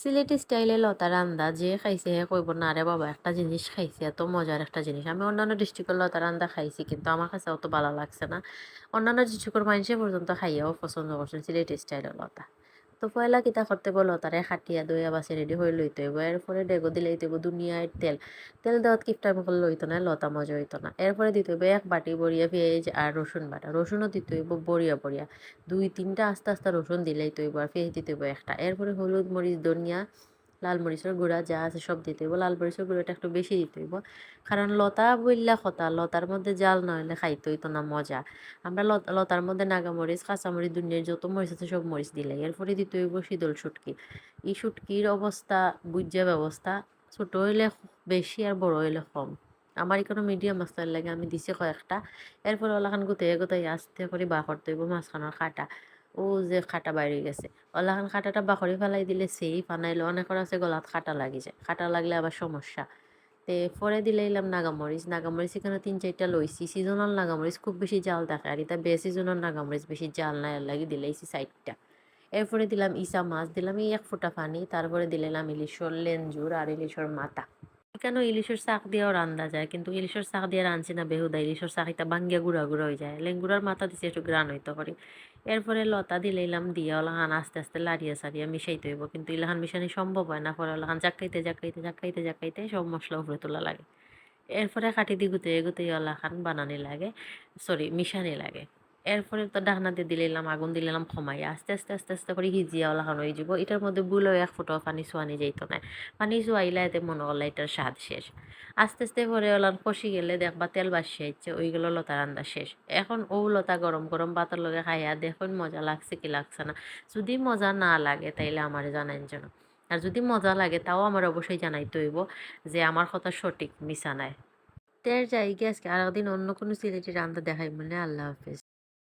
সিলেটি স্টাইলে লতার আন্দা যে খাইছে হে কইব, না রে বাবা, একটা জিনিস খাইছে, এত মজার একটা জিনিস। আমি অন্যান্য ডিস্ট্রিক্টের লতার আন্দা খাইছি, কিন্তু আমার কাছে অত ভালো লাগছে না। অন্যান্য ডিস্ট্রিক্টের মানুষে পর্যন্ত খাইয়াও পছন্দ করছেন সিলেটি স্টাইলের লতা। তো পয়লা কিতা করতে বলো, তারে খাটিয়া দইয়া বাসে রেডি হয়ে লইতে হইব। এরপরে ডেগো দিলে দিব দুনিয়ায় তেল। তেল দেওয়াত কিপটার মুখল লইতো না, লতা মজা হইতো না। এরপরে দিতে হইব এক বাটি বড়িয়া পেঁয়াজ আর রসুন বাটা। রসুনও দিতে হইব বড়িয়া বড়িয়া। দুই তিনটা আস্তে আস্তে রসুন দিলেই তৈব আর পেঁয়াজ দিতে হইব একটা। এরপরে হলুদ মরিচ, ধনিয়া লাল মরিচের গুঁড়া যা আছে সব দিতে হইব লাল মরিচের গুঁড়াটা একটু বেশি দিতে হইব কারণ লতা বললা খতা লতার মধ্যে জাল না হলে খাইতে হইতো না মজা। আমরা লত- লতার মধ্যে নাগামরিচ, কাঁচামরিচ, দুনিয়ার যত মরিচ আছে সব মরিচ দিলে। এরপরে দিতে হইব শীতল শুটকি। এই শুটকির অবস্থা বুঝা ব্যবস্থা ছোট হইলে বেশি আর বড় হইলে কম। আমার এখানে মিডিয়াম মাছটার লাগে আমি দিছি কয়েকটা। এরপরে ওলাখান গুতাই গুতাই আস্তে করে বা করতে হইব মাঝখানের কাটা। ও যে খাটা বাইরে গেছে। ওলাখান খাটাটা বাখরি ফেলাই দিলে সেই ফানাইলে অনেকের আছে গলাত খাটা লাগি যায়। খাটা লাগলে আবার সমস্যা। তে পরে দিলে এলাম নাগামরিচ। নাগামরিচ এখানে তিন চারটা লইছি। সিজনাল নাগামরিচ খুব বেশি জাল থাকে। আর এটা বে সিজনাল নাগামরিচ, বেশি জাল না এর লাগি দিলেইছি সাইডটা। এরপরে দিলাম ইসা মাছ, দিলাম এই এক ফোঁটা পানি। তারপরে দিলাম ইলিশর লেঞ্জুর আর ইলিশর মাথা কেন ইলিশের শাক দিয়েও রান্দা যায়? কিন্তু ইলিশের শাক দিয়ে রাঁধছি না বেহুদা, ইলিশের শাক এটা বাঙ্গিয়া গুঁড়া গুঁড়া হয়ে যায়। লেঙ্গুড়ার মাথা দিছে একটু গ্রান হইতে করি এরপরে লতা দিলে ইলাম দিয়ে ওলাহান আস্তে আস্তে লাড়িয়ে সারিয়ে মিশাইতে হইব। কিন্তু ইলাহান মিশানি সম্ভব হয় না, পরে ওলাহান জাকাইতে জাকাইতে জাকাইতে জাকাইতে সব মশলা উপরে তোলা লাগে। এরপরে কাটি দি গুতে গুতে ওলাহান বানানি লাগে সরি মিশানি লাগে। এরপরে তো ডাকনা দিয়ে দিলাম আগুন দিলাম কমাই আস্তে আস্তে আস্তে আস্তে করে হিজিয়া ওলাহান হয়ে যাব এটার মধ্যে বুলো এক ফুটো পানি চুয়ানি যাইতো না। পানি চুয়াইলে এতে মনে হলো এটার স্বাদ শেষ। আস্তে আস্তে পরে ওলান কষি গেলে দেখবা তেল বাসি আইছে ওইগুলো লতা রান্না শেষ। এখন ও লতা গরম গরম ভাতের লগে খাইয়া দেখুন মজা লাগছে কি লাগছে না। যদি মজা না লাগে তাইলে আমার জানাইন যেন। আর যদি মজা লাগে তাও আমার অবশ্যই জানাইতে হইব যে আমার কথা সঠিক মিশা নাই। তের যাই গিয়ে আজকে আর একদিন অন্য কোনো সিলেটি রান্না দেখাই মানে আল্লাহ হাফেজ।